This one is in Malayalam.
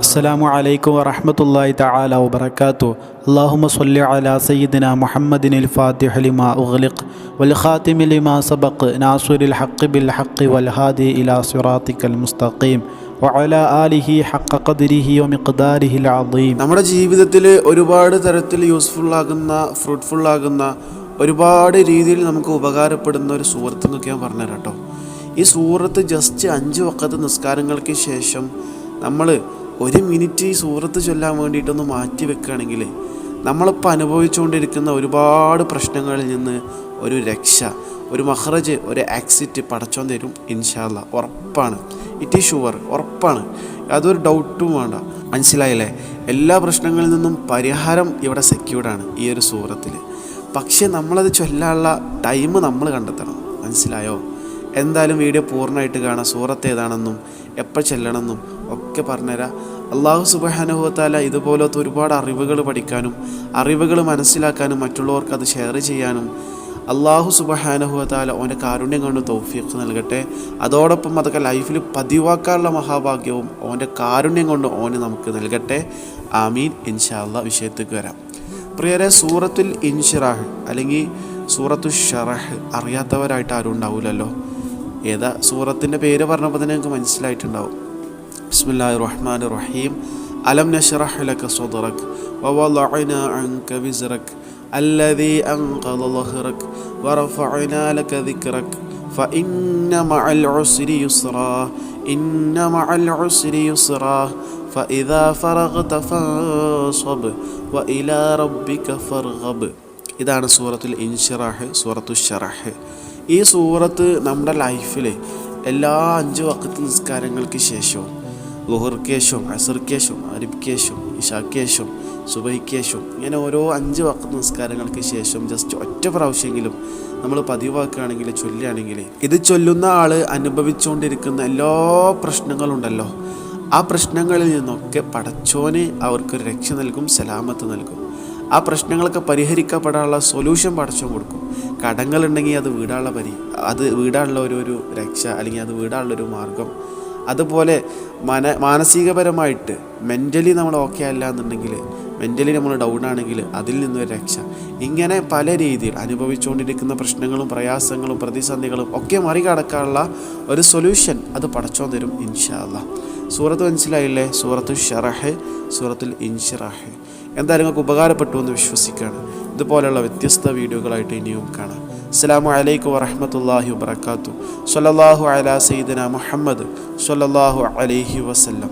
അസ്സലാമു അലൈക്കും വറഹമത്തല്ലാഹി തആല വബറകാതു അല്ലാഹുമ്മ സ്വല്ലി അലാ സയ്യിദിന മുഹമ്മദിനിൽ ഫാത്തിഹ ലിമാ ഉഗ്ലിഖ് വൽഖാത്തിമിലിമ ലിമാ സബഖ് നാസിറുൽ ഹഖ് ബിൽ ഹഖ് വൽ ഹാദി ഇലാ സിറാത്തിക്കൽ മുസ്തഖീം വഅല ആലിഹി ഹഖ ഖദ്രിഹി വമിഖ്ദാരിഹിൽ അളീം നമ്മുടെ ജീവിതത്തിൽ ഒരുപാട് തരത്തിൽ യൂസ്ഫുൾ ആകുന്ന ഫ്രൂട്ട്ഫുൾ ആകുന്ന ഒരുപാട് രീതിയിൽ നമുക്ക് ഉപകാരപ്പെടുന്ന ഒരു സുഹൃത്ത് എന്നൊക്കെ ഞാൻ പറഞ്ഞു കേട്ടോ. ഈ സൂറത്ത് ജസ്റ്റ് അഞ്ച് വക്കത്ത് നിസ്കാരങ്ങൾക്ക് ശേഷം നമ്മൾ ഒരു മിനിറ്റ് ഈ സൂറത്ത് ചൊല്ലാൻ വേണ്ടിയിട്ടൊന്ന് മാറ്റി വെക്കുകയാണെങ്കിൽ നമ്മളിപ്പോൾ അനുഭവിച്ചുകൊണ്ടിരിക്കുന്ന ഒരുപാട് പ്രശ്നങ്ങളിൽ നിന്ന് ഒരു രക്ഷ ഒരു മഹ്റജ് ഒരു ആക്സിറ്റ് പടച്ചോൻ തരും ഇൻഷാല്ല ഉറപ്പാണ്. ഇറ്റ് ഈസ് ഷുവർ ഉറപ്പാണ്. യാതൊരു ഡൗട്ടും വേണ്ട. മനസ്സിലായില്ലേ? എല്ലാ പ്രശ്നങ്ങളിൽ നിന്നും പരിഹാരം ഇവിടെ സെക്യൂർഡാണ് ഈ ഒരു സൂറത്തിൽ. പക്ഷേ നമ്മളത് ചൊല്ലാനുള്ള ടൈം നമ്മൾ കണ്ടെത്തണം. മനസ്സിലായോ? എന്തായാലും വീഡിയോ പൂർണമായിട്ട് കാണാം. സൂറത്ത് ഏതാണെന്നും എപ്പോൾ ചെല്ലണമെന്നും ഒക്കെ പറഞ്ഞുതരാം. അള്ളാഹു സുബഹാനുഭവത്താല ഇതുപോലത്തെ ഒരുപാട് അറിവുകൾ പഠിക്കാനും അറിവുകൾ മനസ്സിലാക്കാനും മറ്റുള്ളവർക്ക് അത് ഷെയർ ചെയ്യാനും അള്ളാഹു സുബഹാനുഭവത്താല ഓന്റെ കാരുണ്യം കൊണ്ട് തൗഫീഖ് നൽകട്ടെ. അതോടൊപ്പം അതൊക്കെ ലൈഫിൽ പതിവാക്കാനുള്ള മഹാഭാഗ്യവും ഓന്റെ കാരുണ്യം കൊണ്ട് ഓന് നമുക്ക് നൽകട്ടെ. ആമീൻ. ഇൻഷാല്ല വിഷയത്തേക്ക് വരാം. പ്രിയരെ സൂറത്തുൽ ഇൻഷിറാഹ് അല്ലെങ്കിൽ സൂറത്തു ഷറഹ് അറിയാത്തവരായിട്ട് ആരും ഉണ്ടാവില്ലല്ലോ. ഏതാ സൂറത്തിൻ്റെ പേര് പറഞ്ഞപ്പോൾ തന്നെ നിങ്ങൾക്ക് മനസ്സിലായിട്ടുണ്ടാവും ബിസ്മില്ലാഹിർ റഹ്മാനിർ റഹീം അലം നഷ്റഹ് ലക സദ്റക് വവളഅന അൻക വിസ്റക് الذي أنقض ظهرك ورفعنا لك ذكرك فإن مع العسر يسرا إن مع العسر يسرا فإذا فرغت فانصب وإلى ربك فارغب ഇതാണ് സൂറത്തുൽ ഇൻഷിറാഹ് സൂറത്തു ഷറഹ് ഈ സൂറത്ത് നമ്മുടെ ലൈഫിൽ എല്ലാ അഞ്ച് വക്കത്ത് നിസ്കാരങ്ങൾക്ക് ശേഷവും ഗുഹർക്കേശവും അസുർക്കേശവും അരിബ്ക്കേശവും ഇഷാക്കേശവും സുബൈക്കേശവും ഇങ്ങനെ ഓരോ അഞ്ച് വക്കത്ത് നിസ്കാരങ്ങൾക്ക് ശേഷം ജസ്റ്റ് ഒറ്റ പ്രാവശ്യമെങ്കിലും നമ്മൾ പതിവാക്കുകയാണെങ്കിൽ ചൊല്ലുകയാണെങ്കിൽ ഇത് ചൊല്ലുന്ന ആൾ അനുഭവിച്ചുകൊണ്ടിരിക്കുന്ന എല്ലാ പ്രശ്നങ്ങളുണ്ടല്ലോ. ആ പ്രശ്നങ്ങളിൽ നിന്നൊക്കെ പടച്ചോന് അവർക്കൊരു രക്ഷ നൽകും സലാമത്ത് നൽകും. ആ പ്രശ്നങ്ങളൊക്കെ പരിഹരിക്കപ്പെടാനുള്ള സൊല്യൂഷൻ പടച്ചോൻ കൊടുക്കും. കടങ്ങളുണ്ടെങ്കിൽ അത് വീടാനുള്ള പരി അത് വീടാനുള്ള ഒരു ഒരു രക്ഷ അല്ലെങ്കിൽ അത് വീടാനുള്ള ഒരു മാർഗം. അതുപോലെ മന മാനസികപരമായിട്ട് മെന്റലി നമ്മൾ ഓക്കെ അല്ല എന്നുണ്ടെങ്കിൽ മെന്റലി നമ്മൾ ഡൗൺ ആണെങ്കിൽ അതിൽ നിന്നൊരു രക്ഷ. ഇങ്ങനെ പല രീതിയിൽ അനുഭവിച്ചുകൊണ്ടിരിക്കുന്ന പ്രശ്നങ്ങളും പ്രയാസങ്ങളും പ്രതിസന്ധികളും ഒക്കെ മറികടക്കാനുള്ള ഒരു സൊല്യൂഷൻ അത് പടച്ചോൻ തരും ഇൻഷാല്ല സൂറത്ത് മനസ്സിലായില്ലേ സൂറത്തു ഷറഹ് സൂറത്തുൽ ഇൻഷിറാഹ്. എന്തായാലും നിങ്ങൾക്ക് ഉപകാരപ്പെട്ടു എന്ന് വിശ്വസിക്കുകയാണ്. ഇതുപോലെയുള്ള വ്യത്യസ്ത വീഡിയോകളായിട്ട് ഇനിയും കാണാം. അസ്സാം അലൈക്കും വറഹമത്തല്ലാഹി വാത്തു സൊല്ലാഹു അല സയ്യിദന മുഹമ്മദ് സൊല്ലാഹു അലൈഹി വസല്ലം.